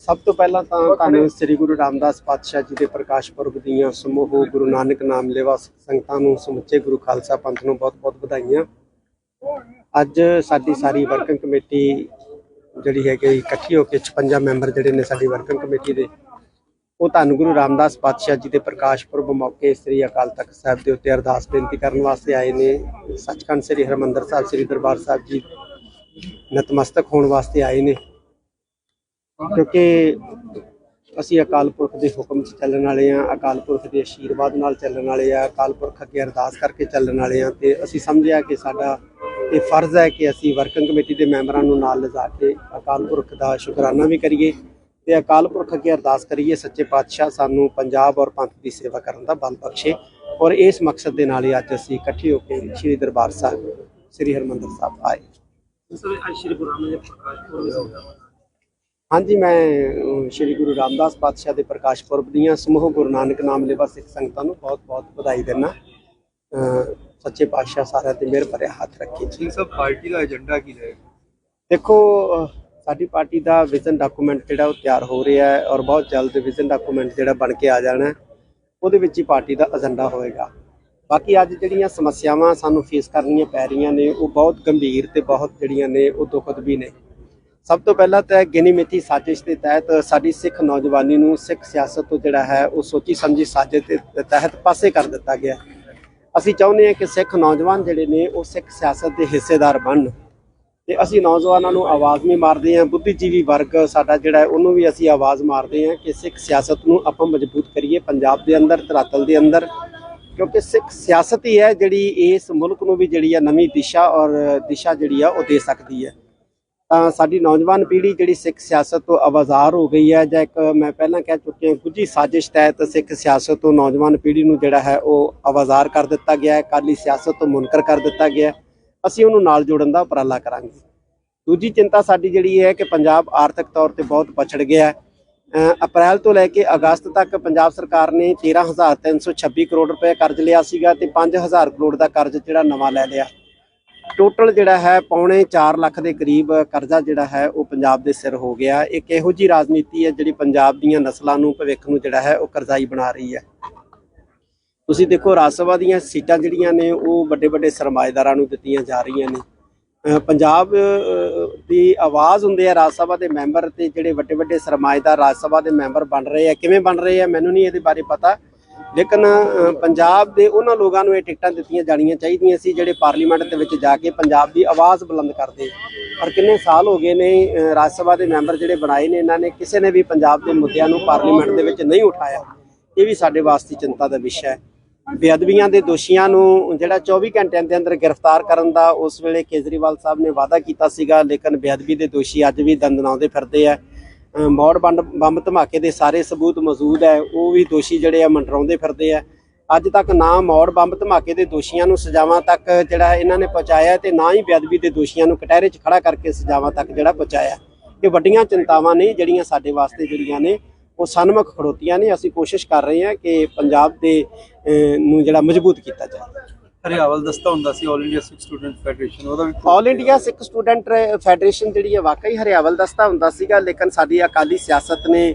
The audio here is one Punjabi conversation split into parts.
ਸਭ ਤੋਂ ਪਹਿਲਾਂ ਤਾਂ ਧੰਨ ਸ੍ਰੀ ਗੁਰੂ ਰਾਮਦਾਸ ਪਾਤਸ਼ਾਹ ਜੀ ਦੇ ਪ੍ਰਕਾਸ਼ ਪੁਰਬ ਦੀਆਂ ਸਮੂਹ ਗੁਰੂ ਨਾਨਕ ਨਾਮ ਲੈਵਾ ਸੰਗਤਾਂ ਨੂੰ ਸਮੁੱਚੇ ਗੁਰੂ ਖਾਲਸਾ ਪੰਥ ਨੂੰ ਬਹੁਤ-ਬਹੁਤ ਵਧਾਈਆਂ। ਅੱਜ ਸਾਡੀ ਸਾਰੀ ਵਰਕਿੰਗ ਕਮੇਟੀ ਜਿਹੜੀ ਹੈ ਕਿ ਇਕੱਠੀ ਹੋ ਕੇ 56 ਮੈਂਬਰ ਜਿਹੜੇ ਨੇ ਸਾਡੀ ਵਰਕਿੰਗ ਕਮੇਟੀ ਦੇ ਉਹ ਧੰਨ ਗੁਰੂ ਰਾਮਦਾਸ ਪਾਤਸ਼ਾਹ ਜੀ ਦੇ ਪ੍ਰਕਾਸ਼ ਪੁਰਬ ਮੌਕੇ ਸ੍ਰੀ ਅਕਾਲ ਤਖਤ ਸਾਹਿਬ ਦੇ ਉੱਤੇ ਅਰਦਾਸ ਬੇਨਤੀ ਕਰਨ ਵਾਸਤੇ ਆਏ ਨੇ। ਸੱਚਖੰਡ ਸ੍ਰੀ ਹਰਿਮੰਦਰ ਸਾਹਿਬ ਸ੍ਰੀ ਦਰਬਾਰ ਸਾਹਿਬ ਜੀ ਨਤਮਸਤਕ ਹੋਣ ਵਾਸਤੇ ਆਏ ਨੇ। ਕਿਉਂਕਿ ਅਸੀਂ ਅਕਾਲ ਪੁਰਖ ਦੇ ਹੁਕਮ 'ਚ ਚੱਲਣ ਵਾਲੇ ਆ ਅਕਾਲ ਪੁਰਖ ਦੇ ਆਸ਼ੀਰਵਾਦ ਨਾਲ ਚੱਲਣ ਵਾਲੇ ਆ ਅਕਾਲ ਪੁਰਖ ਅੱਗੇ ਅਰਦਾਸ ਕਰਕੇ ਚੱਲਣ ਵਾਲੇ ਆ ਤੇ ਅਸੀਂ ਸਮਝਿਆ ਕਿ ਸਾਡਾ ਇਹ ਫਰਜ਼ ਹੈ ਕਿ ਅਸੀਂ ਵਰਕਿੰਗ ਕਮੇਟੀ ਦੇ ਮੈਂਬਰਾਂ ਨੂੰ ਨਾਲ ਲਿਜਾ ਕੇ ਅਕਾਲ ਪੁਰਖ ਦਾ ਸ਼ੁਕਰਾਨਾ ਵੀ ਕਰੀਏ ਤੇ ਅਕਾਲ ਪੁਰਖ ਅੱਗੇ ਅਰਦਾਸ ਕਰੀਏ, ਸੱਚੇ ਪਾਤਸ਼ਾਹ ਸਾਨੂੰ ਪੰਜਾਬ ਔਰ ਪੰਥ ਦੀ ਸੇਵਾ ਕਰਨ ਦਾ ਬਲ ਬਖਸ਼ੇ ਔਰ ਇਸ ਮਕਸਦ ਦੇ ਨਾਲ ਹੀ ਅੱਜ ਅਸੀਂ ਇਕੱਠੇ ਹੋ ਕੇ ਸ੍ਰੀ ਦਰਬਾਰ ਸਾਹਿਬ, ਸ੍ਰੀ ਹਰਿਮੰਦਰ ਸਾਹਿਬ ਆਏ। ਸਰ, ਅੱਜ ਸ਼੍ਰੀ ਗੁਰੂ ਰਾਮਦਾਸ ਪ੍ਰਕਾਸ਼ ਪੁਰਬ ਹਾਂਜੀ ਮੈਂ ਸ਼੍ਰੀ ਗੁਰੂ ਰਾਮਦਾਸ ਪਾਤਸ਼ਾਹ ਦੇ ਪ੍ਰਕਾਸ਼ ਪੁਰਬ ਦੀਆਂ ਸਮੂਹ ਗੁਰੂ ਨਾਨਕ ਨਾਮ ਲੈਵਾ ਸਿੱਖ ਸੰਗਤਾਂ ਨੂੰ ਬਹੁਤ-ਬਹੁਤ ਵਧਾਈ ਦਿੰਦਾ। ਅਹ, ਸੱਚੇ ਪਾਤਸ਼ਾਹ ਸਾਰਿਆਂ ਤੇ ਮਿਹਰ ਭਰਿਆ ਹੱਥ ਰੱਖੇ ਜੀ। ਸਾਹਿਬ ਪਾਰਟੀ ਦਾ ਏਜੰਡਾ ਕੀ ਹੈ ਦੇਖੋ ਸਾਡੀ ਪਾਰਟੀ ਦਾ ਵਿਜ਼ਨ ਡਾਕੂਮੈਂਟ ਜਿਹੜਾ ਉਹ ਤਿਆਰ ਹੋ ਰਿਹਾ ਹੈ ਔਰ ਬਹੁਤ ਜਲਦ ਵਿਜ਼ਨ ਡਾਕੂਮੈਂਟ ਜਿਹੜਾ ਬਣ ਕੇ ਆ ਜਾਣਾ ਉਹਦੇ ਵਿੱਚ ਹੀ ਪਾਰਟੀ ਦਾ ਏਜੰਡਾ ਹੋਏਗਾ। ਬਾਕੀ ਅੱਜ ਜਿਹੜੀਆਂ ਸਮੱਸਿਆਵਾਂ ਸਾਨੂੰ ਫੇਸ ਕਰਨੀਆਂ ਪੈ ਰਹੀਆਂ ਨੇ ਉਹ ਬਹੁਤ ਗੰਭੀਰ ਤੇ ਬਹੁਤ ਜਿਹੜੀਆਂ ਨੇ ਉਹ ਦੁਖਦ ਵੀ ਨੇ। ਸਭ ਤੋਂ ਪਹਿਲਾਂ ਤਾਂ ਗਿਨੀ ਮਿੱਥੀ ਸਾਜ਼ਿਸ਼ ਦੇ ਤਹਿਤ ਸਾਡੀ ਸਿੱਖ ਨੌਜਵਾਨੀ ਨੂੰ ਸਿੱਖ ਸਿਆਸਤ ਤੋਂ ਜਿਹੜਾ ਹੈ ਉਹ ਸੋਚੀ ਸਮਝੀ ਸਾਜ਼ਿਸ਼ ਦੇ ਤਹਿਤ ਪਾਸੇ ਕਰ ਦਿੱਤਾ ਗਿਆ। ਅਸੀਂ ਚਾਹੁੰਦੇ ਹਾਂ ਕਿ ਸਿੱਖ ਨੌਜਵਾਨ ਜਿਹੜੇ ਨੇ ਉਹ ਸਿੱਖ ਸਿਆਸਤ ਦੇ ਹਿੱਸੇਦਾਰ ਬਣਨ। ਤੇ ਅਸੀਂ ਨੌਜਵਾਨਾਂ ਨੂੰ ਆਵਾਜ਼ ਵੀ ਮਾਰਦੇ ਹਾਂ, ਬੁੱਧੀਜੀਵੀ ਵਰਗ ਸਾਡਾ ਜਿਹੜਾ ਉਹਨੂੰ ਵੀ ਅਸੀਂ ਆਵਾਜ਼ ਮਾਰਦੇ ਹਾਂ ਕਿ ਸਿੱਖ ਸਿਆਸਤ ਨੂੰ ਆਪਾਂ ਮਜ਼ਬੂਤ ਕਰੀਏ ਪੰਜਾਬ ਦੇ ਅੰਦਰ, ਧਰਾਤਲ ਦੇ ਅੰਦਰ। ਕਿਉਂਕਿ ਸਿੱਖ ਸਿਆਸਤ ਹੀ ਹੈ ਜਿਹੜੀ ਇਸ ਮੁਲਕ ਨੂੰ ਵੀ ਜਿਹੜੀ ਆ ਨਵੀਂ ਦਿਸ਼ਾ ਔਰ ਦਿਸ਼ਾ ਜਿਹੜੀ ਆ ਉਹ ਦੇ ਸਕਦੀ ਹੈ। ਸਾਡੀ ਨੌਜਵਾਨ ਪੀੜ੍ਹੀ ਜਿਹੜੀ ਸਿੱਖ ਸਿਆਸਤ ਤੋਂ ਆਵਾਜ਼ਾਰ ਹੋ ਗਈ ਹੈ ਜਾਂ ਇੱਕ ਮੈਂ ਪਹਿਲਾਂ ਕਹਿ ਚੁੱਕਿਆ ਗੁੱਝੀ ਸਾਜ਼ਿਸ਼ ਤਹਿਤ ਸਿੱਖ ਸਿਆਸਤ ਤੋਂ ਨੌਜਵਾਨ ਪੀੜ੍ਹੀ ਨੂੰ ਜਿਹੜਾ ਹੈ ਉਹ ਆਵਾਜ਼ਾਰ ਕਰ ਦਿੱਤਾ ਗਿਆ ਹੈ ਕਾਲੀ ਸਿਆਸਤ ਤੋਂ ਮੁਨਕਰ ਕਰ ਦਿੱਤਾ ਗਿਆ ਅਸੀਂ ਉਹਨੂੰ ਨਾਲ ਜੋੜਨ ਦਾ ਉਪਰਾਲਾ ਕਰਾਂਗੇ। ਦੂਜੀ ਚਿੰਤਾ ਸਾਡੀ ਜਿਹੜੀ ਹੈ ਕਿ ਪੰਜਾਬ ਆਰਥਿਕ ਤੌਰ ਤੇ ਬਹੁਤ ਪਛੜ ਗਿਆ ਹੈ। ਅਪ੍ਰੈਲ ਤੋਂ ਲੈ ਕੇ ਅਗਸਤ ਤੱਕ ਪੰਜਾਬ ਸਰਕਾਰ ਨੇ 13326 ਕਰੋੜ ਰੁਪਏ ਕਰਜ਼ ਲਿਆ ਸੀਗਾ ਤੇ 5000 ਕਰੋੜ ਦਾ ਕਰਜ਼ ਜਿਹੜਾ ਨਵਾਂ ਲੈ ਲਿਆ। ਟੋਟਲ ਜਿਹੜਾ ਹੈ ਪੌਣੇ 4 ਲੱਖ ਦੇ ਕਰੀਬ ਕਰਜ਼ਾ ਜਿਹੜਾ ਹੈ ਉਹ ਪੰਜਾਬ ਦੇ ਸਿਰ ਹੋ ਗਿਆ। ਇੱਕ ਇਹੋ ਜੀ ਰਾਜਨੀਤੀ ਹੈ ਜਿਹੜੀ ਪੰਜਾਬ ਦੀਆਂ ਨਸਲਾਂ ਨੂੰ, ਭਵਿੱਖ ਨੂੰ ਜਿਹੜਾ ਹੈ ਉਹ ਕਰਜ਼ਾਈ ਬਣਾ ਰਹੀ ਹੈ। ਤੁਸੀਂ ਦੇਖੋ, ਰਾਜ ਸਭਾ ਦੀਆਂ ਸੀਟਾਂ ਜਿਹੜੀਆਂ ਨੇ, ਉਹ ਵੱਡੇ ਵੱਡੇ ਸਰਮਾਏਦਾਰਾਂ ਨੂੰ ਦਿੱਤੀਆਂ ਜਾ ਰਹੀਆਂ ਨੇ। ਪੰਜਾਬ ਦੀ ਆਵਾਜ਼ ਹੁੰਦੇ ਆ ਰਾਜ ਸਭਾ ਦੇ ਮੈਂਬਰ ਤੇ ਜਿਹੜੇ ਵੱਡੇ ਵੱਡੇ ਸਰਮਾਏਦਾਰ ਰਾਜ ਸਭਾ ਦੇ ਮੈਂਬਰ ਬਣ ਰਹੇ ਆ। ਕਿਵੇਂ ਬਣ ਰਹੇ ਆ, ਮੈਨੂੰ ਨਹੀਂ ਇਹਦੇ ਬਾਰੇ ਪਤਾ। ਲੇਕਿਨ ਪੰਜਾਬ ਦੇ ਉਹਨਾਂ ਲੋਕਾਂ ਨੂੰ ਇਹ ਟਿਕਟਾਂ ਦਿੱਤੀਆਂ ਜਾਣੀਆਂ ਚਾਹੀਦੀਆਂ ਸੀ ਜਿਹੜੇ ਪਾਰਲੀਮੈਂਟ ਦੇ ਵਿੱਚ ਜਾ ਕੇ ਪੰਜਾਬ ਦੀ ਆਵਾਜ਼ ਬੁਲੰਦ ਕਰਦੇ। ਪਰ ਕਿੰਨੇ ਸਾਲ ਹੋ ਗਏ ਨੇ ਰਾਜ ਸਭਾ ਦੇ ਮੈਂਬਰ ਜਿਹੜੇ ਬਣਾਏ ਨੇ, ਇਹਨਾਂ ਨੇ ਕਿਸੇ ਨੇ ਵੀ ਪੰਜਾਬ ਦੇ ਮੁੱਦਿਆਂ ਨੂੰ ਪਾਰਲੀਮੈਂਟ ਦੇ ਵਿੱਚ ਨਹੀਂ ਉਠਾਇਆ। ਇਹ ਵੀ ਸਾਡੇ ਵਾਸਤੇ ਚਿੰਤਾ ਦਾ ਵਿਸ਼ਾ ਹੈ। ਬੇਅਦਬੀਆਂ ਦੇ ਦੋਸ਼ੀਆਂ ਨੂੰ ਜਿਹੜਾ 24 ਘੰਟਿਆਂ ਦੇ ਅੰਦਰ ਗ੍ਰਿਫਤਾਰ ਕਰਨ ਦਾ ਉਸ ਵੇਲੇ ਕੇਜਰੀਵਾਲ ਸਾਹਿਬ ਨੇ ਵਾਅਦਾ ਕੀਤਾ ਸੀਗਾ, ਲੇਕਿਨ ਬੇਅਦਬੀ ਦੇ ਦੋਸ਼ੀ ਅੱਜ ਵੀ ਦੰਦਨਾਉਂਦੇ ਫਿਰਦੇ ਆ। ਮੌੜ ਬੰਬ ਬੰਬ ਧਮਾਕੇ ਦੇ ਸਾਰੇ ਸਬੂਤ ਮੌਜੂਦ ਹੈ, ਉਹ ਵੀ ਦੋਸ਼ੀ ਜਿਹੜੇ ਆ ਮੰਡਰਾਉਂਦੇ ਫਿਰਦੇ ਆ। ਅੱਜ ਤੱਕ ਨਾ ਮੌੜ ਬੰਬ ਧਮਾਕੇ ਦੇ ਦੋਸ਼ੀਆਂ ਨੂੰ ਸਜ਼ਾਵਾਂ ਤੱਕ ਜਿਹੜਾ ਇਹਨਾਂ ਨੇ ਪਹੁੰਚਾਇਆ ਤੇ ਨਾ ਹੀ ਬੇਅਦਬੀ ਦੇ ਦੋਸ਼ੀਆਂ ਨੂੰ ਕਟਹਿਰੇ 'ਚ ਖੜਾ ਕਰਕੇ ਸਜ਼ਾਵਾਂ ਤੱਕ ਜਿਹੜਾ ਪਹੁੰਚਾਇਆ। ਇਹ ਵੱਡੀਆਂ ਚਿੰਤਾਵਾਂ ਨੇ ਜਿਹੜੀਆਂ ਸਾਡੇ ਵਾਸਤੇ ਜਿਹੜੀਆਂ ਨੇ, ਉਹ ਸਨਮੁਖ ਖੜੋਤੀਆਂ ਨੇ। ਅਸੀਂ ਕੋਸ਼ਿਸ਼ ਕਰ ਰਹੇ ਹਾਂ ਕਿ ਪੰਜਾਬ ਦੇ ਨੂੰ ਜਿਹੜਾ ਮਜ਼ਬੂਤ ਕੀਤਾ ਜਾਵੇ। ਹਰਿਆਵਲ ਦਸਤਾ ਹੁੰਦਾ ਸੀ 올 ਇੰਡੀਆ ਸਿੱਖ ਸਟੂਡੈਂਟ ਫੈਡਰੇਸ਼ਨ ਉਹਦਾ ਵੀ all India Sikh student federation ਜਿਹੜੀ ਹੈ ਵਾਕਈ ਹਰਿਆਵਲ ਦਸਤਾ ਹੁੰਦਾ ਸੀਗਾ ਲੇਕਿਨ ਸਾਡੀ ਅਕਾਲੀ ਸਿਆਸਤ ਨੇ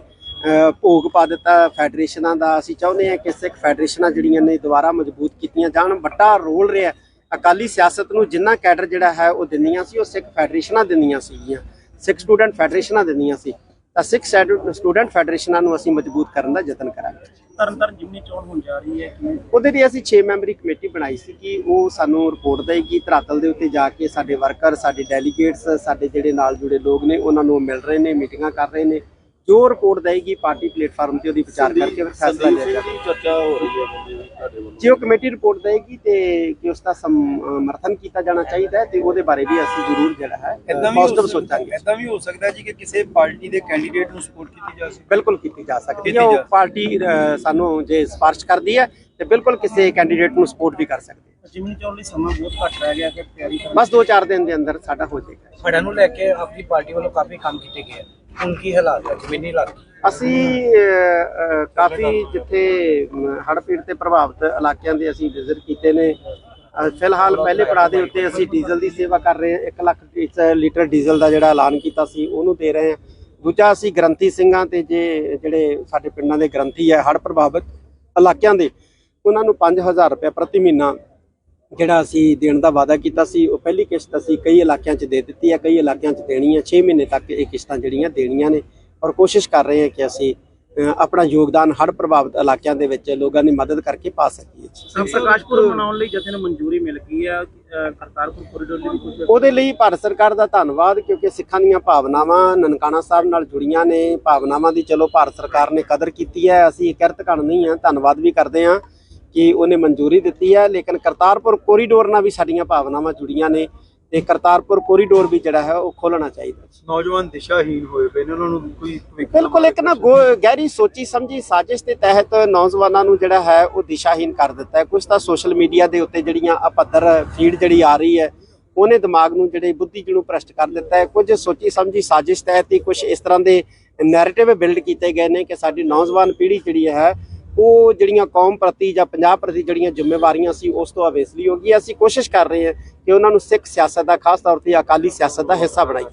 ਭੋਗ ਪਾ ਦਿੱਤਾ ਫੈਡਰੇਸ਼ਨਾਂ ਦਾ। ਅਸੀਂ ਚਾਹੁੰਦੇ ਹਾਂ ਕਿ ਸਿੱਖ ਫੈਡਰੇਸ਼ਨਾਂ ਜਿਹੜੀਆਂ ਨੇ ਦੁਬਾਰਾ ਮਜ਼ਬੂਤ ਕੀਤੀਆਂ ਜਾਣ। ਵੱਡਾ ਰੋਲ ਰਿਹਾ ਅਕਾਲੀ ਸਿਆਸਤ ਨੂੰ ਜਿੰਨਾ ਕੈਡਰ ਜਿਹੜਾ ਹੈ ਉਹ ਦਿੰਦੀਆਂ ਸੀ ਉਹ ਸਿੱਖ ਫੈਡਰੇਸ਼ਨਾਂ ਦਿੰਦੀਆਂ ਸੀਗੀਆਂ। ਸਿੱਖ ਸਟੂਡੈਂਟ ਫੈਡਰੇਸ਼ਨਾਂ ਦਿੰਦੀਆਂ ਸੀ। ਤਾਂ ਸਿੱਖ ਸਟੂਡੈਂਟ ਫੈਡਰੇਸ਼ਨਾਂ ਨੂੰ ਅਸੀਂ ਮਜ਼ਬੂਤ ਕਰਨ ਦਾ ਯਤਨ ਕਰਾਂਗੇ। ਤਰਨ ਤਾਰਨ ਜਿਮਨੀ ਚੋਣ ਹੋਣ ਜਾ ਰਹੀ ਹੈ ਕਿ ਉਹਦੇ ਲਈ ਅਸੀਂ 6 ਮੈਂਬਰੀ ਕਮੇਟੀ ਬਣਾਈ ਸੀ ਕਿ ਉਹ ਸਾਨੂੰ ਰਿਪੋਰਟ ਦੇਗੀ ਧਰਾਤਲ ਦੇ ਉੱਤੇ ਜਾ ਕੇ ਸਾਡੇ ਵਰਕਰ ਸਾਡੇ ਡੈਲੀਗੇਟਸ ਸਾਡੇ ਜਿਹੜੇ ਨਾਲ ਜੁੜੇ ਲੋਕ ਨੇ ਉਹਨਾਂ ਨੂੰ ਮਿਲ ਰਹੇ ਨੇ ਮੀਟਿੰਗਾਂ ਕਰ ਰਹੇ ਨੇ। ਜੋ ਰਿਪੋਰਟ ਦੇਗੀ ਪਾਰਟੀ ਪਲੇਟਫਾਰਮ ਤੇ ਉਹਦੀ ਵਿਚਾਰ ਕਰਕੇ ਫਿਰ ਫੈਸਲਾ ਲਿਆ ਜਾਏਗਾ। ਚਰਚਾ ਹੋ ਰਹੀ ਹੈ ਤੁਹਾਡੇ ਵੱਲੋਂ। ਜੇ ਉਹ ਕਮੇਟੀ ਰਿਪੋਰਟ ਦੇਗੀ ਤੇ ਕਿ ਉਸ ਦਾ ਸਮਰਥਨ ਕੀਤਾ ਜਾਣਾ ਚਾਹੀਦਾ ਹੈ ਤੇ ਉਹਦੇ ਬਾਰੇ ਵੀ ਅਸੀਂ ਜ਼ਰੂਰ ਜਿਹੜਾ ਹੈ ਇਦਾਂ ਵੀ ਪੋਜ਼ਿਟਿਵ ਸੋਚਾਂਗੇ। ਇਦਾਂ ਵੀ ਹੋ ਸਕਦਾ ਜੀ ਕਿ ਕਿਸੇ ਪਾਰਟੀ ਦੇ ਕੈਂਡੀਡੇਟ ਨੂੰ ਸਪੋਰਟ ਕੀਤੀ ਜਾ ਸਕੇ। ਬਿਲਕੁਲ ਕੀਤੀ ਜਾ ਸਕਦੀ ਹੈ। ਉਹ ਜਾ- ਪਾਰਟੀ ਸਾਨੂੰ ਜੇ ਸਿਫਾਰਿਸ਼ ਕਰਦੀ ਹੈ ਤੇ ਬਿਲਕੁਲ ਕਿਸੇ ਕੈਂਡੀਡੇਟ ਨੂੰ ਸਪੋਰਟ ਵੀ ਕਰ ਸਕਦੀ ਜਿਮਨੀ ਚੋਣ ਲਈ ਸਮਾਂ ਬਹੁਤ ਘੱਟ ਰਹਿ ਗਿਆ ਕਿ ਤਿਆਰੀ ਕਰਨ ਬਸ 2-4 ਦਿਨ ਦੇ ਅੰਦਰ ਸਾਡਾ ਹੋ ਜਾਏਗਾ। ਖੜਿਆਂ ਨੂੰ ਲੈ ਕੇ ਆਪਣੀ ਪਾਰਟੀ ਵੱਲੋਂ ਕਾਫੀ ਕੰਮ ਕੀਤੇ ਗਏ ਹੁਣ ਕੀ ਹਾਲਾਤ ਹੈ ਜ਼ਮੀਨੀ ਹਾਲਾਤ? ਅਸੀਂ ਅ, ਅ, ਕਾਫੀ ਜਿੱਥੇ ਹੜ੍ਹ ਪੀੜ ਤੇ ਪ੍ਰਭਾਵਿਤ ਇਲਾਕਿਆਂ ਦੇ ਅਸੀਂ ਵਿਜ਼ਿਟ ਕੀਤੇ ਨੇ। ਅ, ਫਿਲਹਾਲ ਪਹਿਲੇ ਪੜਾਅ ਦੇ ਉੱਤੇ ਅਸੀਂ ਡੀਜ਼ਲ ਦੀ ਸੇਵਾ ਕਰ ਰਹੇ ਹਾਂ। 1 ਲੱਖ ਲੀਟਰ- ਲੀਟਰ ਡੀਜ਼ਲ ਦਾ ਜਿਹੜਾ ਐਲਾਨ ਕੀਤਾ ਸੀ ਉਹਨੂੰ ਦੇ ਰਹੇ ਹਾਂ। ਦੂਜਾ ਅਸੀਂ ਗ੍ਰੰਥੀ ਸਿੰਘਾਂ ਤੇ ਜੇ ਜਿਹੜੇ ਸਾਡੇ ਪਿੰਡਾਂ ਦੇ ਗ੍ਰੰਥੀ ਹੈ ਹੜ੍ਹ ਪ੍ਰਭਾਵਿਤ ਇਲਾਕਿਆਂ ਦੇ ਉਹਨਾਂ ਨੂੰ 5000 ਰੁਪਏ ਪ੍ਰਤੀ ਮਹੀਨਾ ਜਿਹੜਾ ਅਸੀਂ ਦੇਣ ਦਾ ਵਾਅਦਾ ਕੀਤਾ ਸੀ ਉਹ ਪਹਿਲੀ ਕਿਸ਼ਤ ਅਸੀਂ ਕਈ ਇਲਾਕਿਆਂ 'ਚ ਦੇ ਦਿੱਤੀ ਹੈ ਕਈ ਇਲਾਕਿਆਂ 'ਚ ਦੇਣੀ ਹੈ। 6 ਮਹੀਨੇ ਤੱਕ ਇਹ ਕਿਸ਼ਤਾਂ ਜਿਹੜੀਆਂ ਦੇਣੀਆਂ ਨੇ ਔਰ ਕੋਸ਼ਿਸ਼ ਕਰ ਰਹੇ ਹਾਂ ਕਿ ਅਸੀਂ ਆਪਣਾ ਯੋਗਦਾਨ ਹੜ੍ਹ ਪ੍ਰਭਾਵਿਤ ਇਲਾਕਿਆਂ ਦੇ ਵਿੱਚ ਲੋਕਾਂ ਦੀ ਮਦਦ ਕਰਕੇ ਪਾ ਸਕੀਏ। ਸਭ ਪ੍ਰਕਾਸ਼ਪੁਰ ਮਨਾਉਣ ਲਈ ਜਥੇ ਨੂੰ ਮਨਜ਼ੂਰੀ ਮਿਲ ਗਈ ਹੈ ਅਹ ਕਰਤਾਰਪੁਰ ਕੋਰੀਡੋਰ ਲਈ ਵੀ ਕੁਝ ਉਹਦੇ ਲਈ ਭਾਰਤ ਸਰਕਾਰ ਦਾ ਧੰਨਵਾਦ ਕਿਉਂਕਿ ਸਿੱਖਾਂ ਦੀਆਂ ਭਾਵਨਾਵਾਂ ਨਨਕਾਣਾ ਸਾਹਿਬ ਨਾਲ ਜੁੜੀਆਂ ਨੇ। ਭਾਵਨਾਵਾਂ ਦੀ ਚਲੋ ਭਾਰਤ ਸਰਕਾਰ ਨੇ ਕਦਰ ਕੀਤੀ ਹੈ ਅਸੀਂ ਕਿਰਤ ਨਹੀਂ ਹਾਂ ਧੰਨਵਾਦ ਵੀ ਕਰਦੇ ਹਾਂ। ਕਿ ਉਹਨੇ ਮਨਜ਼ੂਰੀ ਦਿੱਤੀ ਹੈ ਲੇਕਿਨ ਕਰਤਾਰਪੁਰ ਕੋਰੀਡੋਰ ਨਾਲ ਵੀ ਸਾਡੀਆਂ ਭਾਵਨਾਵਾਂ ਜੁੜੀਆਂ ਨੇ ਤੇ ਕਰਤਾਰਪੁਰ ਕੋਰੀਡੋਰ ਵੀ ਜਿਹੜਾ ਹੈ ਉਹ ਖੋਲਣਾ ਚਾਹੀਦਾ ਨੌਜਵਾਨ ਦਿਸ਼ਾਹੀਨ ਹੋਏ ਪਏ ਨੇ ਉਹਨਾਂ ਨੂੰ ਕੋਈ ਬਿਲਕੁਲ ਇੱਕ ਨਾ ਗਹਿਰੀ ਸੋਚੀ ਸਮਝੀ ਸਾਜ਼ਿਸ਼ ਦੇ ਤਹਿਤ ਨੌਜਵਾਨਾਂ ਨੂੰ ਜਿਹੜਾ ਹੈ ਉਹ ਦਿਸ਼ਾਹੀਨ ਕਰ ਦਿੱਤਾ ਹੈ। ਕੁਝ ਤਾਂ ਸੋਸ਼ਲ ਮੀਡੀਆ ਦੇ ਉੱਤੇ ਜਿਹੜੀਆਂ ਅਪੱਧਰ ਫੀਡ ਜਿਹੜੀ ਆ ਰਹੀ ਹੈ ਉਹਨੇ ਦਿਮਾਗ ਨੂੰ ਜਿਹੜੇ ਬੁੱਧੀ ਜਿਹਨੂੰ ਭ੍ਰਸ਼ਟ ਕਰ ਦਿੱਤਾ ਹੈ। ਕੁਝ ਸੋਚੀ ਸਮਝੀ ਸਾਜ਼ਿਸ਼ ਤਹਿਤ ਹੀ ਕੁਝ ਇਸ ਤਰ੍ਹਾਂ ਦੇ ਨੈਰੇਟਿਵ ਬਿਲਡ ਕੀਤੇ ਗਏ ਨੇ ਕਿ ਸਾਡੀ ਨੌਜਵਾਨ ਪੀੜ੍ਹੀ ਜਿਹੜੀ ਹੈ ਉਹ ਜਿਹੜੀਆਂ ਕੌਮ ਪ੍ਰਤੀ ਜਾਂ ਪੰਜਾਬ ਪ੍ਰਤੀ ਜਿਹੜੀਆਂ ਜ਼ਿੰਮੇਵਾਰੀਆਂ ਸੀ, ਉਸ ਤੋਂ ਅਵੇਸਲੀ ਹੋ ਗਈ ਹੈ। ਅਸੀਂ ਕੋਸ਼ਿਸ਼ ਕਰ ਰਹੇ ਹਾਂ ਕਿ ਉਹਨਾਂ ਨੂੰ ਸਿੱਖ ਸਿਆਸਤ ਦਾ, ਖਾਸ ਤੌਰ ਤੇ ਅਕਾਲੀ ਸਿਆਸਤ ਦਾ ਹਿੱਸਾ ਬਣਾਈਏ